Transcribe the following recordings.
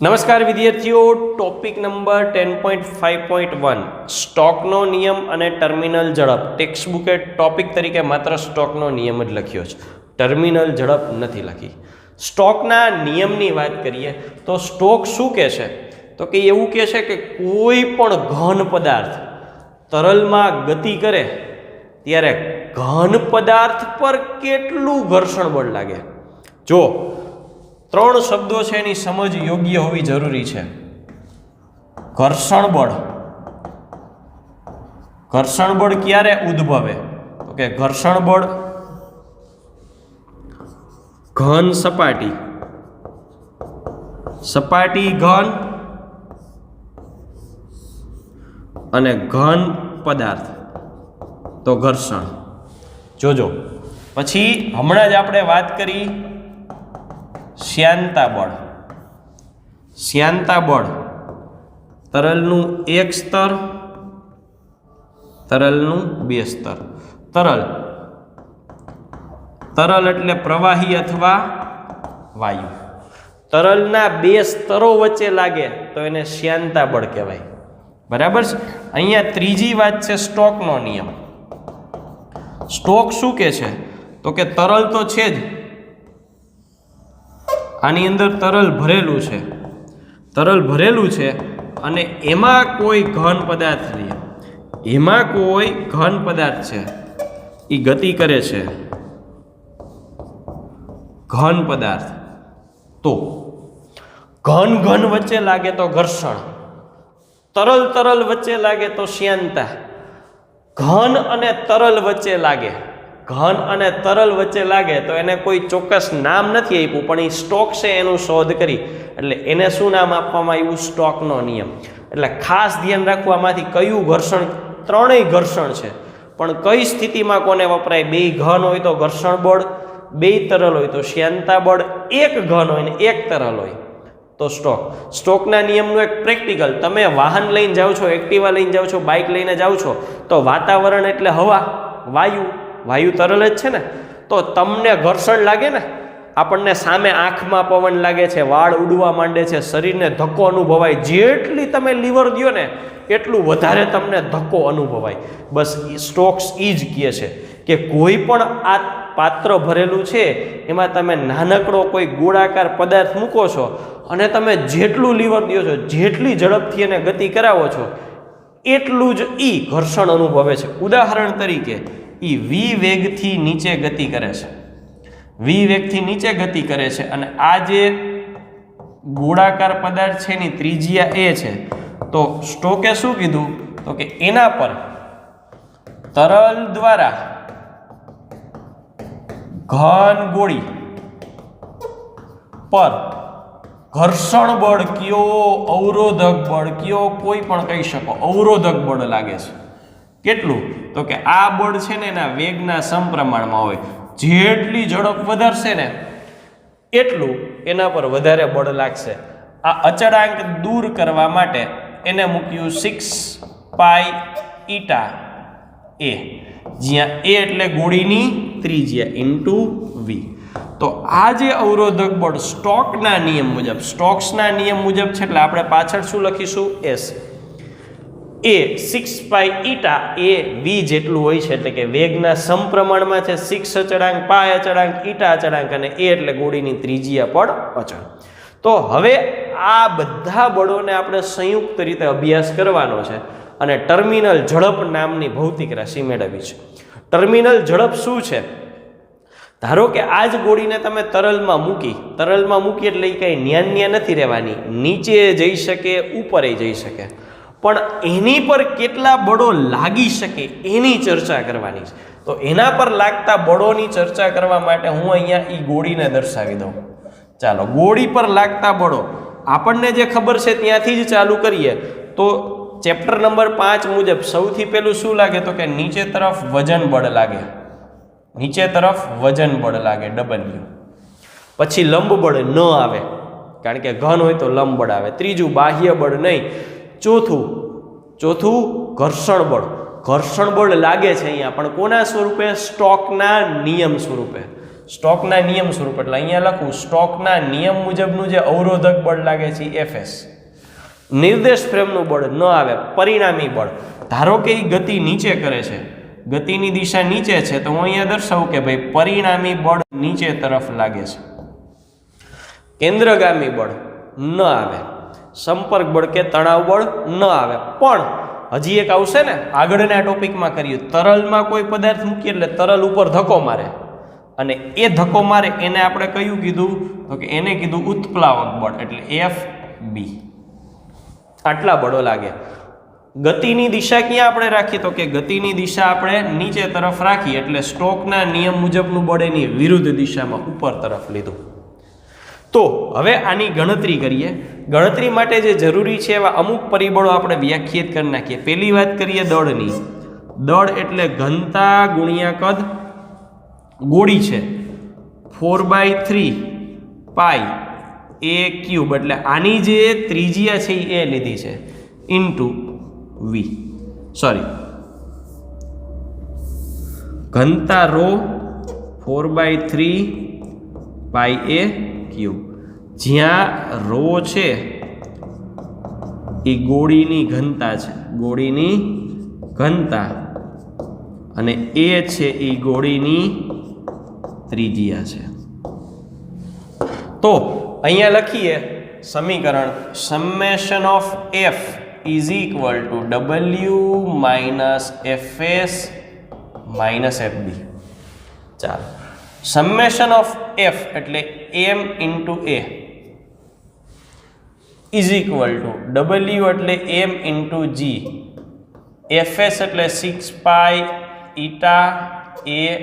નમસ્કાર વિદ્યાર્થીઓ, topic number ten point five point one, સ્ટોકનો નિયમ અને ટર્મિનલ ઝડપ. ટેક્સ્ટબુકે ટોપિક તરીકે માત્ર સ્ટોકનો નિયમ જ લખ્યો છે. ટર્મિનલ ઝડપ નથી લખી. સ્ટોકના નિયમની વાત કરીએ તો સ્ટોક શું કહે છે? તો કે એવું કહે છે કે કોઈ પણ ઘન પદાર્થ તરલમાં ગતિ કરે, ત્યારે ઘન પદાર્થ પર કેટલું ઘર્ષણ બળ લાગે? જો ત્રણ શબ્દો છે એની સમજ યોગ્ય હોવી જરૂરી છે. ઘર્ષણ બળ. ઘર્ષણ બળ ક્યારે ઉદ્ભવે? તો કે ઘર્ષણ બળ ઘન સપાટી. સપાટી ઘન અને ઘન પદાર્થ. તો ઘર્ષણ. જોજો. પછી હમણાં જ આપણે વાત કરી શ્યાનતા બળ શ્યાનતા બળ તરલનું એક સ્તર, તરલનું બે સ્તર. તરલ. તરલ એટલે પ્રવાહી અથવા વાયુ. તરલના બે સ્તરો વચ્ચે લાગે તો એને શ્યાનતા બળ કહેવાય. બરાબર છે? અહીંયા ત્રીજી વાત છે સ્ટોકનો નિયમ. સ્ટોક શું કે છે? તો કે તરલ તો છે જ આની અંદર તરલ ભરેલું છે. તરલ ભરેલું છે અને એમાં કોઈ ઘન પદાર્થ નહીં. એમાં કોઈ ઘન પદાર્થ છે. એ ગતિ કરે છે. ઘન પદાર્થ. તો ઘન ઘન વચ્ચે લાગે તો ઘર્ષણ. તરલ તરલ વચ્ચે લાગે તો શ્યાનતા. ઘન અને તરલ વચ્ચે લાગે. ઘન અને તરલ વચ્ચે લાગે તો એને કોઈ ચોક્કસ નામ નથી આપ્યું, પણ એ સ્ટોક છે એનું શોધ કરી. એટલે એને શું નામ આપવામાં આવ્યું? સ્ટોકનો નિયમ. એટલે ખાસ ધ્યાન રાખવામાંથી કયું ઘર્ષણ, ત્રણેય ઘર્ષણ છે. પણ કઈ સ્થિતિમાં કોને વપરાય? બે ઘન હોય તો ઘર્ષણ બળ, બે તરલ હોય તો શ્યાનતા બળ, એક ઘન હોય ને એક તરલ હોય તો સ્ટોક. સ્ટોકના નિયમનું એક પ્રેક્ટિકલ, તમે વાહન લઈને જાઓ છો, એક્ટિવા લઈને જાઓ છો, બાઇક લઈને જાઓ છો, તો વાતાવરણ એટલે હવા, વાયુ વાયુ તરલ જ છે ને, તો તમને ઘર્ષણ લાગે ને, આપણને સામે આંખમાં પવન લાગે છે, વાળ ઉડવા માંડે છે, શરીરને ધક્કો અનુભવાય. જેટલી તમે લીવર દો ને, એટલું વધારે તમને ધક્કો અનુભવાય. બસ સ્ટોક્સ એ જ કહે છે કે કોઈ પણ આ પાત્ર ભરેલું છે, એમાં તમે નાનકડો કોઈ ગોળાકાર પદાર્થ મૂકો છો અને તમે જેટલું લીવર દો છો, જેટલી ઝડપથી એને ગતિ કરાવો છો, એટલું જ ઈ ઘર્ષણ અનુભવે છે. ઉદાહરણ તરીકે ઈ વી વેગથી નીચે ગતિ કરે છે. વી વેગથી નીચે ગતિ કરે છે અને આ જે ગોળાકાર પદાર્થ છે એની ત્રિજ્યા એ છે, તો સ્ટોકે શું કીધું? તો કે એના પર તરલ દ્વારા ઘન ગોળી પર ઘર્ષણ બળ કયો, અવરોધક બળ કયો, કોઈ પણ કહી શકો, અવરોધક બળ લાગે છે. કેટલું? તો કે આ બળ છે ને એના વેગના સમપ્રમાણમાં હોય. જેટલી ઝડપ વધારશે ને એટલું એના પર વધારે બળ લાગશે. આ અચળાંક દૂર કરવા માટે એને મૂક્યું સિક્સ પાઈ ઈટા એ જ્યાં એ એટલે ગોળીની ત્રિજ્યા ઇન્ટુ વી તો આ જે અવરોધક બળ સ્ટોકના નિયમ મુજબ સ્ટોક્સના નિયમ મુજબ છે એટલે આપણે પાછળ શું લખીશું? S A six pi eta A V જેટલું હોય છે એટલે કે વેગના સમપ્રમાણમાં છે સિક્સ અચળાંક પાય અચળાંક ઈટા અચળાંક અને એ એટલે ગોળીની ત્રિજ્યા પણ અચળ. તો હવે આ બધા બળોને આપણે સંયુક્ત રીતે અભ્યાસ કરવાનો છે અને ટર્મિનલ ઝડપ નામની ભૌતિક રાશિ મેળવી છે. ટર્મિનલ ઝડપ શું છે? ધારો કે આ જ ગોળીને તમે તરલમાં મૂકી તરલમાં મૂકી એટલે એ કંઈ ન્યા નથી રહેવાની, નીચે જઈ શકે, ઉપરે જઈ શકે. પણ એની પર કેટલા બળો લાગી શકે એની ચર્ચા કરવાની છે. તો એના પર લાગતા બળોની ચર્ચા કરવા માટે હું અહીંયા એ ગોળીને દર્શાવી દઉં. ચાલો, ગોળી પર લાગતા બળો. આપણને જે ખબર છે ત્યાંથી જ ચાલુ કરીએ. તો ચેપ્ટર નંબર પાંચ મુજબ સૌથી પહેલું શું લાગે? તો કે નીચે તરફ વજન બળ લાગે. નીચે તરફ વજન બળ લાગે ડબલ્યુ પછી લંબ બળ ન આવે. કારણ કે ઘન હોય તો લંબ બળ આવે. ત્રીજું બાહ્ય બળ નહીં. ચોથું ચોથું ઘર્ષણ બળ. ઘર્ષણ બળ લાગે છે અહીંયા, પણ કોના સ્વરૂપે? સ્ટોકના નિયમ સ્વરૂપે. સ્ટોકના નિયમ સ્વરૂપે, એટલે અહીંયા લખું, સ્ટોકના નિયમ મુજબનું જે અવરોધક બળ લાગે છે એફએસ નિર્દેશ પ્રેમનું બળ ન આવે, પરિણામી બળ. ધારો કે એ ગતિ નીચે કરે છે. ગતિની દિશા નીચે છે, તો હું અહીંયા દર્શાવું કે ભાઈ પરિણામી બળ નીચે તરફ લાગે છે. કેન્દ્રગામી બળ ન આવે. સંપર્ક બળ કે તણાવ બળ ન આવે. પણ હજી એક આવશે ને, આગળના ટોપિકમાં કર્યું તરલમાં કોઈ પદાર્થ મૂકીએ એટલે તરલ ઉપર ધક્કો મારે. અને એ ધક્કો મારે એને આપણે કયું કીધું? તો કે એને કીધું ઉત્પ્લાવક બળ, એટલે એફ બી આટલા બળો લાગે. ગતિની દિશા ક્યાં આપણે રાખીએ તો કે ગતિની દિશા આપણે નીચે તરફ રાખી, એટલે સ્ટોકના નિયમ મુજબનું બળ એની વિરુદ્ધ દિશામાં ઉપર તરફ લીધું. તો હવે આની ગણતરી કરીએ. ગણતરી માટે જે જરૂરી છે એવા અમુક પરિબળો આપણે વ્યાખ્યાયિત કરી નાખીએ. પહેલી વાત કરીએ દળની. દળ એટલે ઘનતા ગુણ્યા કદ ગોળી છે. Four by three pi A cube એટલે આની જે ત્રિજ્યા છે એ લીધી છે. Into V. સોરી. ઘનતા rho four by three pi A cube જ્યાં રો છે, એ ગોળીની ઘનતા છે. ગોળીની ઘનતા. અને એ છે, એ ગોળીની ત્રિજ્યા છે. તો, અહીંયા લખીએ સમીકરણ summation of F is equal to W minus F S minus F B ચાલો. સમેશન ઓફ એફ એટલે M into A is equal to W એટલે એમ ઇન્ટુ જી એફએસ એટલે six pi eta A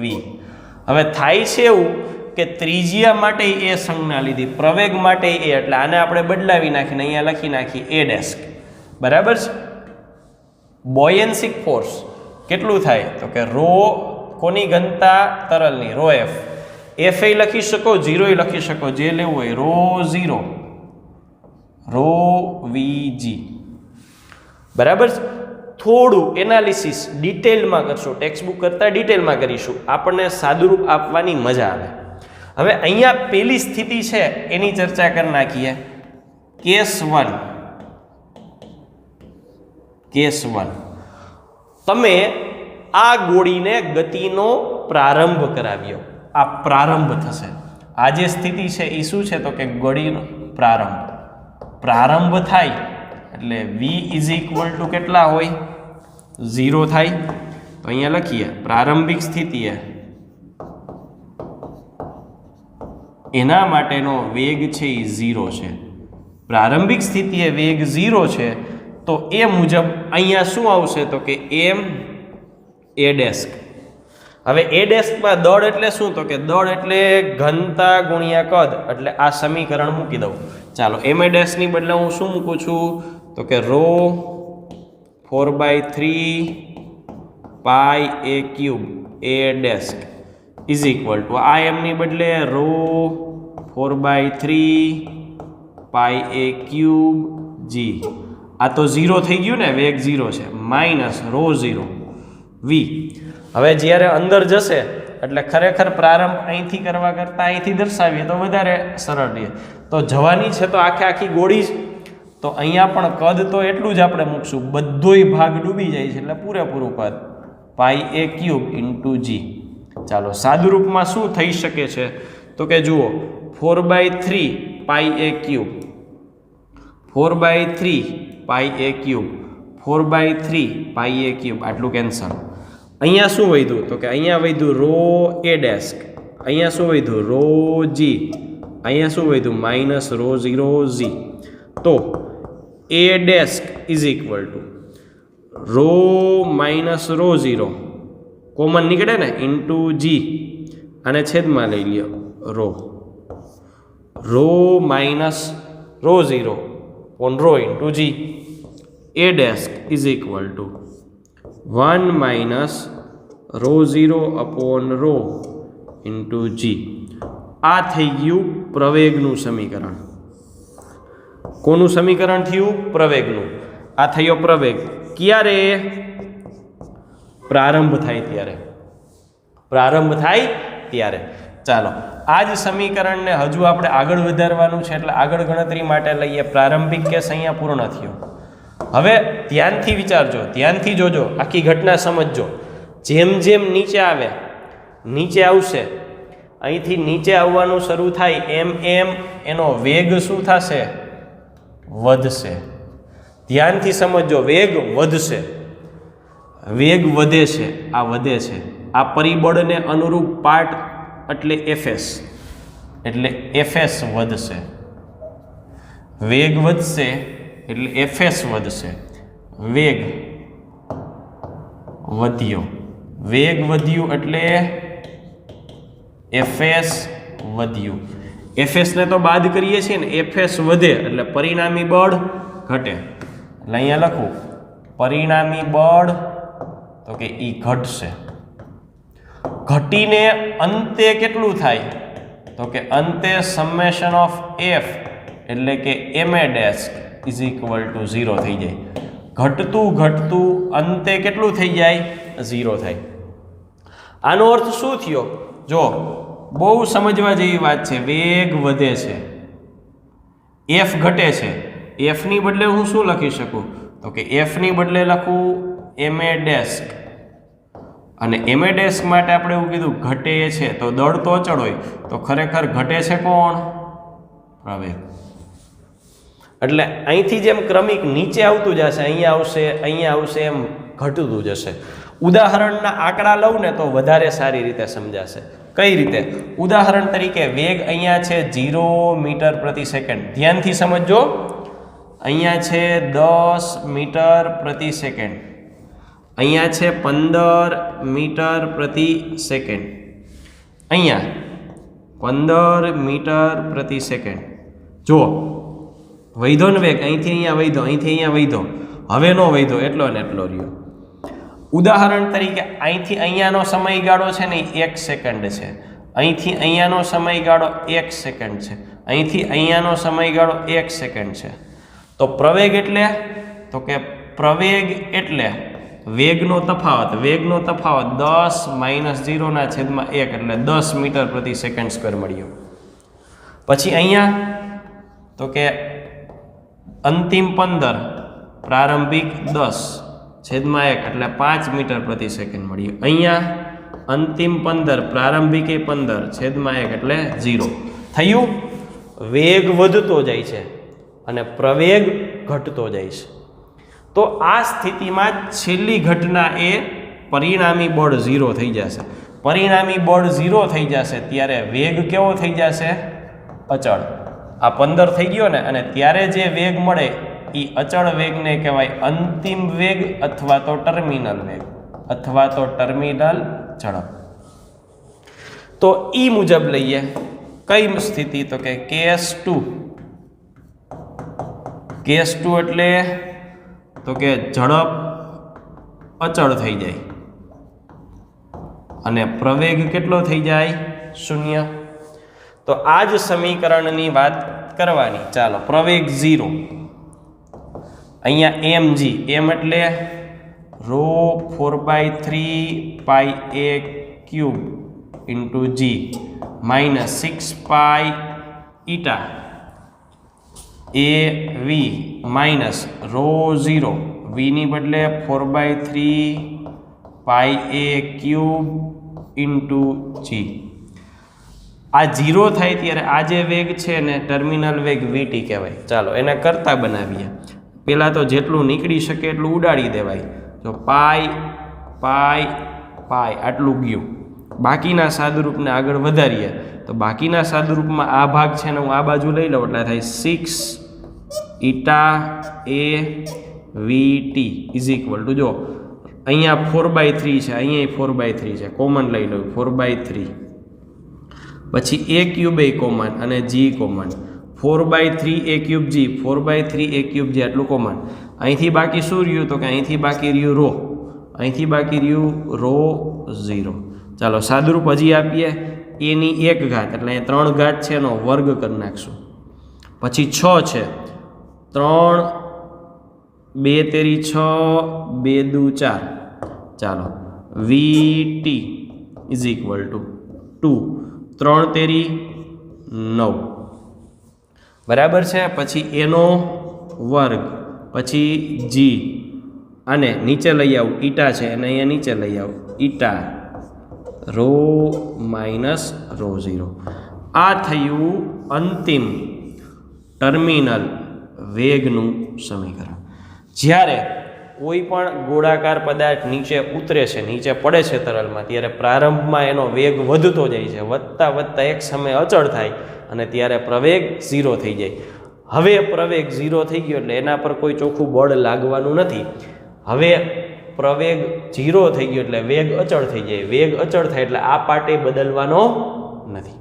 V હવે થાય છે એવું કે ત્રિજ્યા માટે એ સંજ્ઞા લીધી, પ્રવેગ માટે એ, એટલે આને આપણે બદલાવી નાખીને અહીંયા લખી નાખીએ એ ડેસ્ક બરાબર છે? બોયન્સિક ફોર્સ કેટલું થાય? તો કે રો કોની ઘનતા તરલની રો એફ એફ એ લખી શકો ઝીરો લખી શકો. જે લેવું હોય, rho zero rho V G બરાબર થોડું એનાલિસિસ ડિટેલમાં કરશું ટેક્સ્ટબુક કરતાં ડિટેલમાં કરીશું. આપણને સાદુરૂપ આપવાની મજા આવે. હવે અહીંયા પેલી સ્થિતિ છે, એની ચર્ચા કરી નાખીએ. Case one. Case one. તમે આ ગોળીને ગતિનો પ્રારંભ કરાવ્યો. આ પ્રારંભ થશે. આ જે સ્થિતિ છે એ શું છે? તો કે ગળીનો પ્રારંભ. પ્રારંભ થાય એટલે વી ઇઝ ઇક્વલ ટુ કેટલા હોય? ઝીરો થાય. તો અહીંયા લખીએ, પ્રારંભિક સ્થિતિએ એના માટેનો વેગ છે એ ઝીરો છે. પ્રારંભિક સ્થિતિએ વેગ ઝીરો છે, તો એ મુજબ અહીંયા શું આવશે? તો કે એમ એ ડેસ્ક હવે એ ડેસ્કમાં દળ એટલે શું? તો કે દળ એટલે ઘનતા ગુણ્યા કદ. એટલે આ સમીકરણ મૂકી દઉં. ચાલો, એમ એ ડેસ્કની બદલે હું શું મૂકું છું? તો કે rho four by three pi A cube A desk is equal to. આ એમની બદલે rho four by three pi A cube G. આ તો ઝીરો થઈ ગયું ને વેગ ઝીરો છે. Minus rho zero. વી. હવે જ્યારે અંદર જશે, એટલે ખરેખર પ્રારંભ અહીંથી કરવા કરતાં અહીંથી દર્શાવીએ તો વધારે સરળ રહે. તો જવાની છે તો આખે આખી ગોળી જ. તો અહીંયા પણ કદ તો એટલું જ આપણે મૂકશું. બધોય ભાગ ડૂબી જાય છે એટલે પૂરેપૂરું કદ. Pi A cube into G. ચાલો, સાદુરૂપમાં શું થઈ શકે છે? તો કે જુઓ, four by three pi A cube. Four by three pi A cube. Four by three pi A cube. આટલું કેન્સલ. અહીંયા શું વધ્યું? તો કે અહીંયા વધ્યું રો એ ડેસ્ક. અહીંયા શું વધ્યું? Rho G. અહીંયા શું વધ્યું? Minus rho zero G. તો એ desk is equal to rho minus rho zero. Common નીકળે ને? Into G. અને છેદમાં લઈ લ્યો. Rho. Rho minus rho zero. On rho into G. A desk is equal to. One minus rho zero upon rho into G આ થઈ ગયું પ્રવેગનું સમીકરણ. કોનું સમીકરણ થયું? પ્રવેગનું. આ થયો પ્રવેગ. ક્યારે? પ્રારંભ થાય ત્યારે. પ્રારંભ થાય ત્યારે. ચાલો, આ જ સમીકરણને હજુ આપણે આગળ વધારવાનું છે, એટલે આગળ ગણતરી માટે લઈએ. પ્રારંભિક કેસ અહીંયા પૂર્ણ થયો. હવે ધ્યાનથી વિચારજો, ધ્યાનથી જોજો, આખી ઘટના સમજજો. જેમ જેમ નીચે આવે, નીચે આવશે, અહીંથી નીચે આવવાનું શરૂ થાય, એમ એમ એનો વેગ શું થશે? વધશે. ધ્યાનથી સમજજો, વેગ વધશે. વેગ વધે છે, આ વધે છે. આ પરિબળને અનુરૂપ પાર્ટ એટલે એફએસ એટલે એફએસ વધશે. વેગ વધશે એટલે એફએસ વધશે. વેગ વધ્યો. વેગ વધ્યું એટલે એફએસ વધ્યું. એફએસને તો બાદ કરીએ છીએ ને, એફએસ વધે એટલે પરિણામી બળ ઘટે. એટલે અહીંયા લખું, પરિણામી બળ તો કે ઈ ઘટશે. ઘટીને અંતે કેટલું થાય? તો કે અંતે સમેશન ઓફ એફ એટલે કે એમએડેસ્ક એ ઇઝ ઇક્વલ ટુ ઝીરો થઈ જાય. ઘટતું ઘટતું અંતે કેટલું થઈ જાય? ઝીરો થાય. આનો અર્થ શું થયો? જો, બહુ સમજવા જેવી વાત છે, વેગ વધે છે. એફ ઘટે છે. એફની બદલે હું શું લખી શકું? તો કે એફની બદલે લખું એમ એ ડેસ્ક અને એમ એ ડેસ્ક માટે આપણે એવું કીધું, ઘટે છે. તો દળ તો અચળ હોય. તો ખરેખર ઘટે છે કોણ? પ્રવેગ. એટલે અહીંથી જેમ ક્રમિક નીચે આવતું જશે, અહીંયા આવશે અહીંયા આવશે, એમ ઘટતું જશે. ઉદાહરણના આંકડા લઉં ને તો વધારે સારી રીતે સમજાશે. કઈ રીતે? ઉદાહરણ તરીકે વેગ અહીંયા છે ઝીરો મીટર પ્રતિ સેકન્ડ. ધ્યાનથી સમજજો. અહીંયા છે દસ મીટર પ્રતિ સેકન્ડ. અહીંયા છે પંદર મીટર પ્રતિ સેકન્ડ. અહીંયા પંદર મીટર પ્રતિ સેકન્ડ. જુઓ. વૈધો ને વેગ, અહીંથી અહીંયા વૈધો, અહીંથી અહીંયા વૈધો. હવે નો વૈધો, એટલો ને એટલો રહ્યો. ઉદાહરણ તરીકે, અહીંથી અહીંયાનો સમયગાળો છે ને એક સેકન્ડ છે. અહીંથી અહીંયાનો સમયગાળો એક સેકન્ડ છે. અહીંથી અહીંયાનો સમયગાળો એક સેકન્ડ છે. તો પ્રવેગ એટલે? તો કે પ્રવેગ એટલે વેગનો તફાવત વેગનો તફાવત દસ માઇનસ ઝીરોના છેદમાં એક એટલે દસ મીટર પ્રતિ સેકન્ડ સ્ક્વેર મળ્યો. પછી અહીંયા, તો કે અંતિમ પંદર, પ્રારંભિક દસ, છેદમાં એક, એટલે પાંચ મીટર પ્રતિ સેકન્ડ મળ્યું અહીંયા અંતિમ પંદર, પ્રારંભિક એ પંદર, છેદમાં એક, એટલે ઝીરો. થયું? વેગ વધતો જાય છે અને પ્રવેગ ઘટતો જાય છે. તો આ સ્થિતિમાં છેલ્લી ઘટના એ પરિણામી બળ ઝીરો થઈ જશે. પરિણામી બળ ઝીરો થઈ જશે ત્યારે વેગ કેવો થઈ જશે? અચળ. આ પંદર થઈ ગયો ને, અને ત્યારે જે વેગ મળે એ અચળ વેગને કહેવાય અંતિમ વેગ અથવા તો ટર્મિનલ વેગ, અથવા તો ટર્મિનલ ઝડપ. તો ઈ મુજબ લઈએ, કઈ સ્થિતિ? તો કે કેસ ટુ. કેસ ટુ એટલે તો કે ઝડપ અચળ થઈ જાય. અને પ્રવેગ કેટલો થઈ જાય? શૂન્ય. તો આ જ સમીકરણની વાત કરવાની. ચાલો, પ્રવેગ ઝીરો. અહીંયા એમ જી. એમ એટલે rho four by three pi A cube into G. Minus six pi eta. A V minus rho zero. વીની બદલે four by three pi A cube into G. આ જીરો થાય ત્યારે આ જે વેગ છે ને ટર્મિનલ વેગ વીટી કહેવાય. ચાલો, એને કરતાં બનાવીએ. પહેલાં તો જેટલું નીકળી શકે એટલું ઉડાડી દેવાય. જો પાય પાય પાય આટલું ગયું. બાકીના સાદુરૂપને આગળ વધારીએ. તો બાકીના સાદુરૂપમાં આ ભાગ છે ને હું આ બાજુ લઈ લઉં, એટલે થાય six eta A V T is equal to જો, અહીંયા ફોર બાય થ્રી છે, અહીંયા ફોર બાય થ્રી છે. કોમન લઈ લઉં ફોર બાય થ્રી પછી એ ક્યુબ એ કોમન અને G common four by three A cube G four by three A cube G આટલું કોમન અહીંથી બાકી શું રહ્યું? તો કે અહીંથી બાકી રહ્યું રો. અહીંથી બાકી રહ્યું રો ઝીરો ચાલો સાદુરૂપ હજી આપીએ. એની એક ઘાત, એટલે અહીંયા ત્રણ ઘાત છે એનો વર્ગ કરી નાખશું. પછી છ છે. ત્રણ, બે તેરી છ, બે દુ ચાર. ચાલો. V T is equal to two ત્રણ તેરી નવ. બરાબર છે? પછી એનો વર્ગ, પછી જી અને નીચે લઈ આવું, ઈટા છે અને અહીંયા નીચે લઈ આવું. Eta. Rho minus rho zero. આ થયું અંતિમ ટર્મિનલ વેગનું સમીકરણ. જ્યારે કોઈ પણ ગોળાકાર પદાર્થ નીચે ઉતરે છે, નીચે પડે છે તરલમાં ત્યારે પ્રારંભમાં એનો વેગ વધતો જાય છે, વધતા વધતા એક સમય અચળ થાય અને ત્યારે પ્રવેગ ઝીરો થઈ જાય. હવે પ્રવેગ ઝીરો થઈ ગયો એટલે એના પર કોઈ ચોખ્ખું બળ લાગવાનું નથી. હવે પ્રવેગ ઝીરો થઈ ગયો એટલે વેગ અચળ થઈ જાય. વેગ અચળ થાય એટલે આ પાટે બદલવાનો નથી.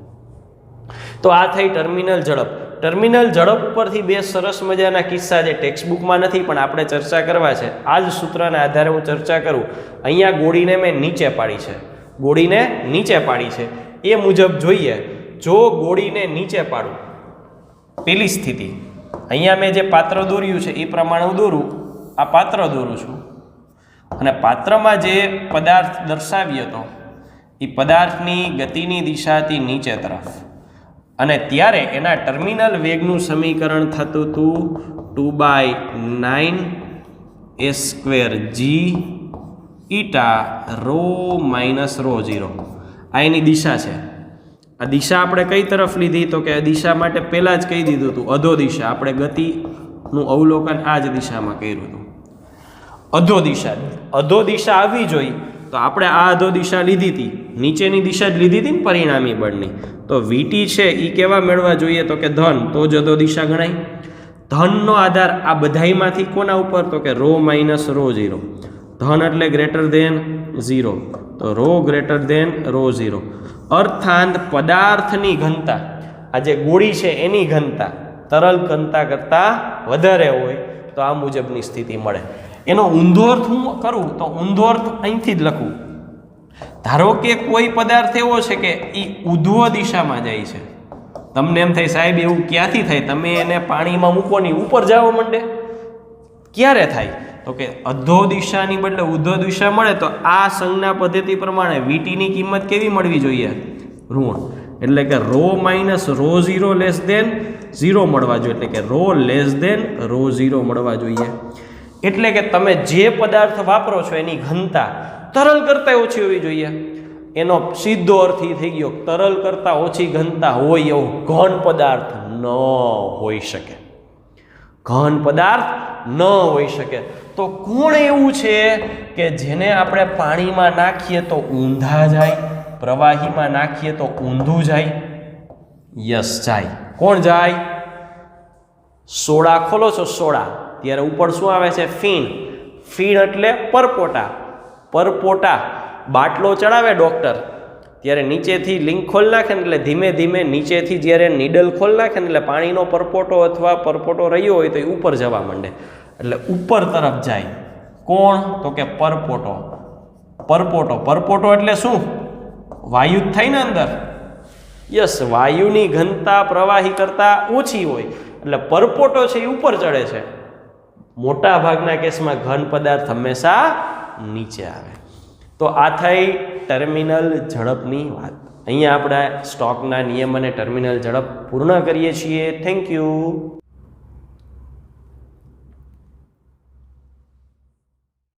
તો આ થઈ ટર્મિનલ ઝડપ. ટર્મિનલ ઝડપ પરથી બે સરસ મજાના કિસ્સા જે ટેક્સ્ટ બુકમાં નથી, પણ આપણે ચર્ચા કરવા છે. આ જ સૂત્રના આધારે હું ચર્ચા કરું. અહીંયા ગોળીને મેં નીચે પાડી છે. ગોળીને નીચે પાડી છે. એ મુજબ જોઈએ, જો ગોળીને નીચે પાડું, પેલી સ્થિતિ. અહીંયા મેં જે પાત્ર દોર્યું છે, એ પ્રમાણે હું દોરું. આ પાત્ર દોરું છું. અને પાત્રમાં જે પદાર્થ દર્શાવ્યો હતો એ પદાર્થની ગતિની દિશાથી નીચે તરફ. અને ત્યારે એના ટર્મિનલ વેગનું સમીકરણ થતું હતું two by nine A square G eta rho minus rho zero. આ એની દિશા છે. આ દિશા આપણે કઈ તરફ લીધી? તો કે આ દિશા માટે પહેલાં જ કહી દીધું હતું, અધો દિશા. આપણે ગતિનું અવલોકન આ જ દિશામાં કર્યું હતું. અધો દિશા. અધો દિશા આવવી જોઈએ તો આપણે આ અધો દિશા લીધી હતી. નીચેની દિશા જ લીધી હતી ને પરિણામી બળની. તો વીટી છે એ કેવા મેળવા જોઈએ તો કે ધન? તો જ અધો દિશા ગણાય. ધનનો આધાર આ બધાઈમાંથી કોના ઉપર? તો કે રો માઇનસ રો ઝીરો. ધન એટલે ગ્રેટર દેન ઝીરો. તો rho greater than rho zero. અર્થાંત પદાર્થની ઘનતા. આ જે ગોળી છે એની ઘનતા. તરલ ઘનતા કરતાં વધારે હોય તો આ મુજબની સ્થિતિ મળે. એનો ઊંધો અર્થ હું કરું, તો ઊંધો અર્થ અહીંથી જ લખું. ધારો કે કોઈ પદાર્થ એવો છે કે એ ઉધ્વ દિશામાં જાય છે. તમને એમ થાય, સાહેબ, એવું ક્યાંથી થાય? તમે એને પાણીમાં મૂકો નહીં ઉપર જાઓ માંડે. ક્યારે થાય? તો કે અધો દિશાની બદલે ઉધ્વ દિશા મળે, તો આ સંજ્ઞા પદ્ધતિ પ્રમાણે વીટીની કિંમત કેવી મળવી જોઈએ? ઋણ. એટલે કે rho minus rho zero less than zero મળવા જોઈએ. એટલે કે rho less than rho zero મળવા જોઈએ. એટલે કે તમે જે પદાર્થ વાપરો છો એની ઘનતા તરલ કરતાં ઓછી હોવી જોઈએ. એનો સીધો અર્થ એ થઈ ગયો તરલ કરતાં ઓછી ઘનતા હોય એવું ઘન પદાર્થ ન હોઈ શકે. ઘન પદાર્થ ન હોઈ શકે. તો કોણ એવું છે કે જેને આપણે પાણીમાં નાખીએ તો ઊંધા જાય, પ્રવાહીમાં નાખીએ તો ઊંધું જાય? યસ, જાય. કોણ જાય? સોડા. ખોલો છો સોડા. ત્યારે ઉપર શું આવે છે? ફીણ. ફીણ એટલે પરપોટા. પરપોટા. બાટલો ચડાવે ડૉક્ટર. ત્યારે નીચેથી લિંક ખોલ નાખે એટલે ધીમે ધીમે નીચેથી જ્યારે નીડલ ખોલ નાખે એટલે પાણીનો પરપોટો અથવા પરપોટો રહ્યો હોય તો એ ઉપર જવા માંડે. એટલે ઉપર તરફ જાય. કોણ? તો કે પરપોટો. પરપોટો. પરપોટો એટલે શું? વાયુ જ થાય ને અંદર. યસ, વાયુની ઘનતા પ્રવાહી કરતાં ઓછી હોય. એટલે પરપોટો છે એ ઉપર ચડે છે. મોટા ભાગના કેસમાં ઘન પદાર્થ હંમેશા નીચે આવે. તો આ થઈ ટર્મિનલ ઝડપની વાત. અહીંયા આપણે સ્ટોકના નિયમ અને ટર્મિનલ ઝડપ પૂર્ણ કરીએ છીએ. Thank you